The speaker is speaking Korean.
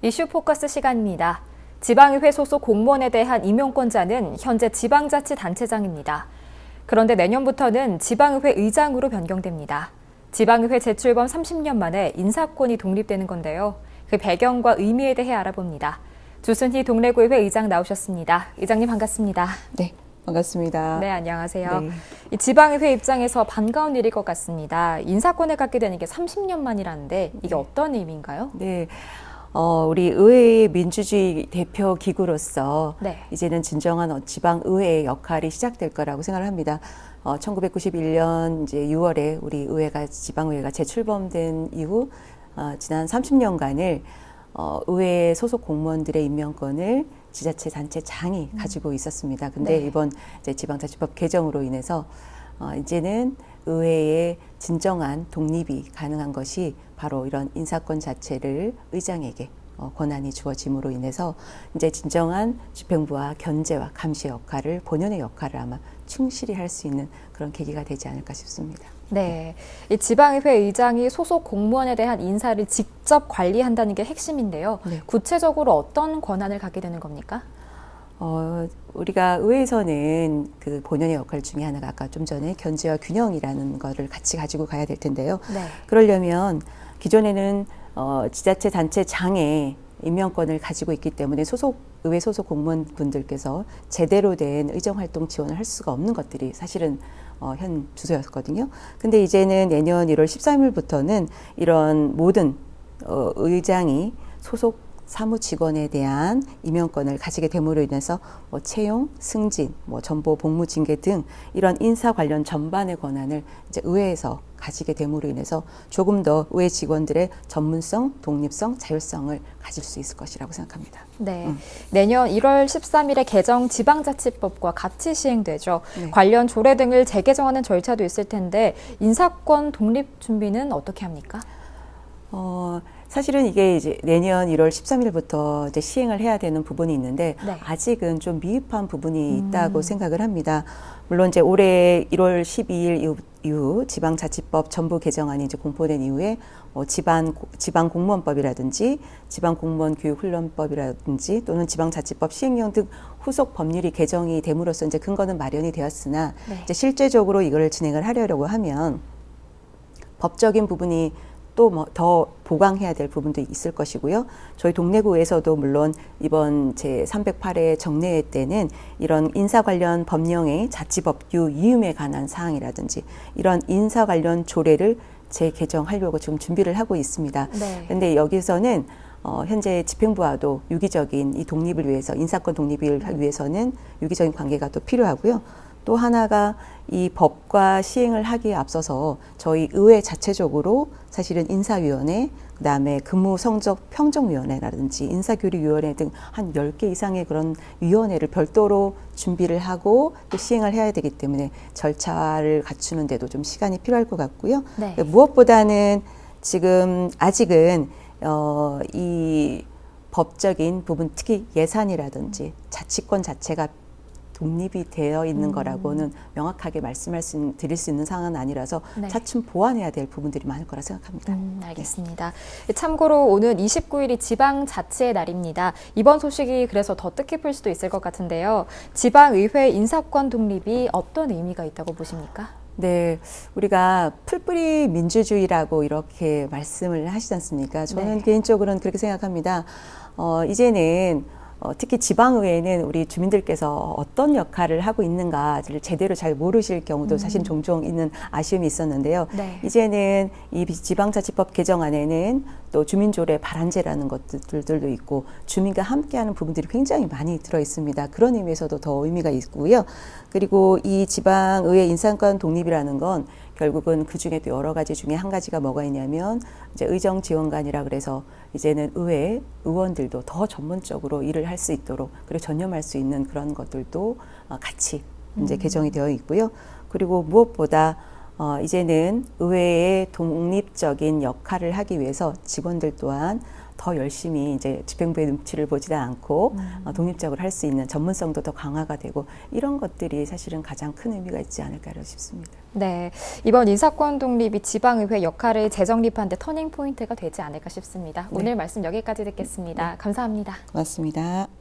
이슈 포커스 시간입니다. 지방의회 소속 공무원에 대한 임용권자는 현재 지방자치단체장입니다. 그런데 내년부터는 지방의회 의장으로 변경됩니다. 지방의회 제출범 30년 만에 인사권이 독립되는 건데요. 그 배경과 의미에 대해 알아봅니다. 주순희 동래구의회 의장 나오셨습니다. 의장님 반갑습니다. 네, 반갑습니다. 네, 안녕하세요. 네. 이 지방의회 입장에서 반가운 일일 것 같습니다. 인사권을 갖게 되는 게 30년 만이라는데 이게 어떤 의미인가요? 네. 어, 우리 의회의 민주주의 대표 기구로서 네. 이제는 진정한 어, 지방 의회의 역할이 시작될 거라고 생각을 합니다. 어, 1991년 이제 6월에 우리 의회가 지방 의회가 재출범된 이후 어, 지난 30년간을 어, 의회 소속 공무원들의 임명권을 지자체 단체 장이 가지고 있었습니다. 근데 네. 이번 이제 지방자치법 개정으로 인해서 어, 이제는 의회의 진정한 독립이 가능한 것이 바로 이런 인사권 자체를 의장에게 어, 권한이 주어짐으로 인해서 이제 진정한 집행부와 견제와 감시 역할을 본연의 역할을 아마 충실히 할 수 있는 그런 계기가 되지 않을까 싶습니다. 네. 이 지방의회 의장이 소속 공무원에 대한 인사를 직접 관리한다는 게 핵심인데요. 네. 구체적으로 어떤 권한을 갖게 되는 겁니까? 어, 우리가 의회에서는 그 본연의 역할 중에 하나가 아까 좀 전에 견제와 균형이라는 거를 같이 가지고 가야 될 텐데요. 네. 그러려면 기존에는 어, 지자체 단체 장에 임명권을 가지고 있기 때문에 소속 의회 소속 공무원분들께서 제대로 된 의정 활동 지원을 할 수가 없는 것들이 사실은 어, 현 주소였거든요. 근데 이제는 내년 1월 13일부터는 이런 모든 어, 의장이 소속 사무 직원에 대한 임명권을 가지게 됨으로 인해서 뭐 채용, 승진, 뭐 전보 복무 징계 등 이런 인사 관련 전반의 권한을 이제 의회에서 가지게 됨으로 인해서 조금 더 의회 직원들의 전문성, 독립성, 자율성을 가질 수 있을 것이라고 생각합니다. 네. 음. 내년 1월 13일에 개정 지방자치법과 같이 시행되죠. 네. 관련 조례 등을 재개정하는 절차도 있을 텐데 인사권 독립 준비는 어떻게 합니까? 어, 사실은 이게 이제 내년 1월 13일부터 이제 시행을 해야 되는 부분이 있는데 네. 아직은 좀 미흡한 부분이 음. 있다고 생각을 합니다. 물론 이제 올해 1월 12일 이후, 이후 지방자치법 전부 개정안이 이제 공포된 이후에 뭐 지방 지방 공무원법이라든지 지방 공무원 교육 훈련법이라든지 또는 지방자치법 시행령 등 후속 법률이 개정이 됨으로써 이제 근거는 마련이 되었으나 네. 이제 실제적으로 이걸 진행을 하려고 하면 법적인 부분이 또 뭐 더 보강해야 될 부분도 있을 것이고요. 저희 동래구에서도 물론 이번 제 308회 정례회 때는 이런 인사 관련 법령의 자치법규 이음에 관한 사항이라든지 이런 인사 관련 조례를 재개정하려고 지금 준비를 하고 있습니다. 네. 근데 여기서는 어, 현재 집행부와도 유기적인 이 독립을 위해서 인사권 독립을 위해서는 유기적인 관계가 또 필요하고요. 또 하나가 이 법과 시행을 하기에 앞서서 저희 의회 자체적으로 사실은 인사위원회, 그 다음에 근무 성적 평정위원회라든지 인사교류위원회 등 한 열 개 이상의 그런 위원회를 별도로 준비를 하고 또 시행을 해야 되기 때문에 절차를 갖추는 데도 좀 시간이 필요할 것 같고요. 네. 무엇보다는 지금 아직은 어, 이 법적인 부분, 특히 예산이라든지 자치권 자체가 독립이 되어 있는 음. 거라고는 명확하게 말씀할 수 있는, 드릴 수 있는 상황은 아니라서 네. 차츰 보완해야 될 부분들이 많을 거라 생각합니다. 음, 알겠습니다. 참고로 오늘 29일이 지방 자치의 날입니다. 이번 소식이 그래서 더 뜻깊을 수도 있을 것 같은데요. 지방 의회 인사권 독립이 어떤 의미가 있다고 보십니까? 네, 우리가 풀뿌리 민주주의라고 이렇게 말씀을 하시지 않습니까? 저는 네. 개인적으로는 그렇게 생각합니다. 어, 이제는 어, 특히 지방의회는 우리 주민들께서 어떤 역할을 하고 있는가를 제대로 잘 모르실 경우도 사실 종종 있는 아쉬움이 있었는데요. 네. 이제는 이 지방자치법 개정안에는 또 주민조례 발안제라는 것들도 있고 주민과 함께하는 부분들이 굉장히 많이 들어 있습니다. 그런 의미에서도 더 의미가 있고요. 그리고 이 지방의회 인사권 독립이라는 건 결국은 그 중에 또 여러 가지 중에 한 가지가 뭐가 있냐면 이제 의정 지원관이라 그래서 이제는 의회 의원들도 더 전문적으로 일을 할 수 있도록 그리고 전념할 수 있는 그런 것들도 어, 같이 이제 개정이 되어 있고요. 그리고 무엇보다 어, 이제는 의회의 독립적인 역할을 하기 위해서 직원들 또한 더 열심히 이제 집행부의 눈치를 보지 않고 어, 독립적으로 할 수 있는 전문성도 더 강화가 되고 이런 것들이 사실은 가장 큰 의미가 있지 않을까 싶습니다. 네, 이번 인사권 독립이 지방의회 역할을 재정립하는 데 터닝 포인트가 되지 않을까 싶습니다. 오늘 말씀 여기까지 듣겠습니다. 감사합니다. 고맙습니다.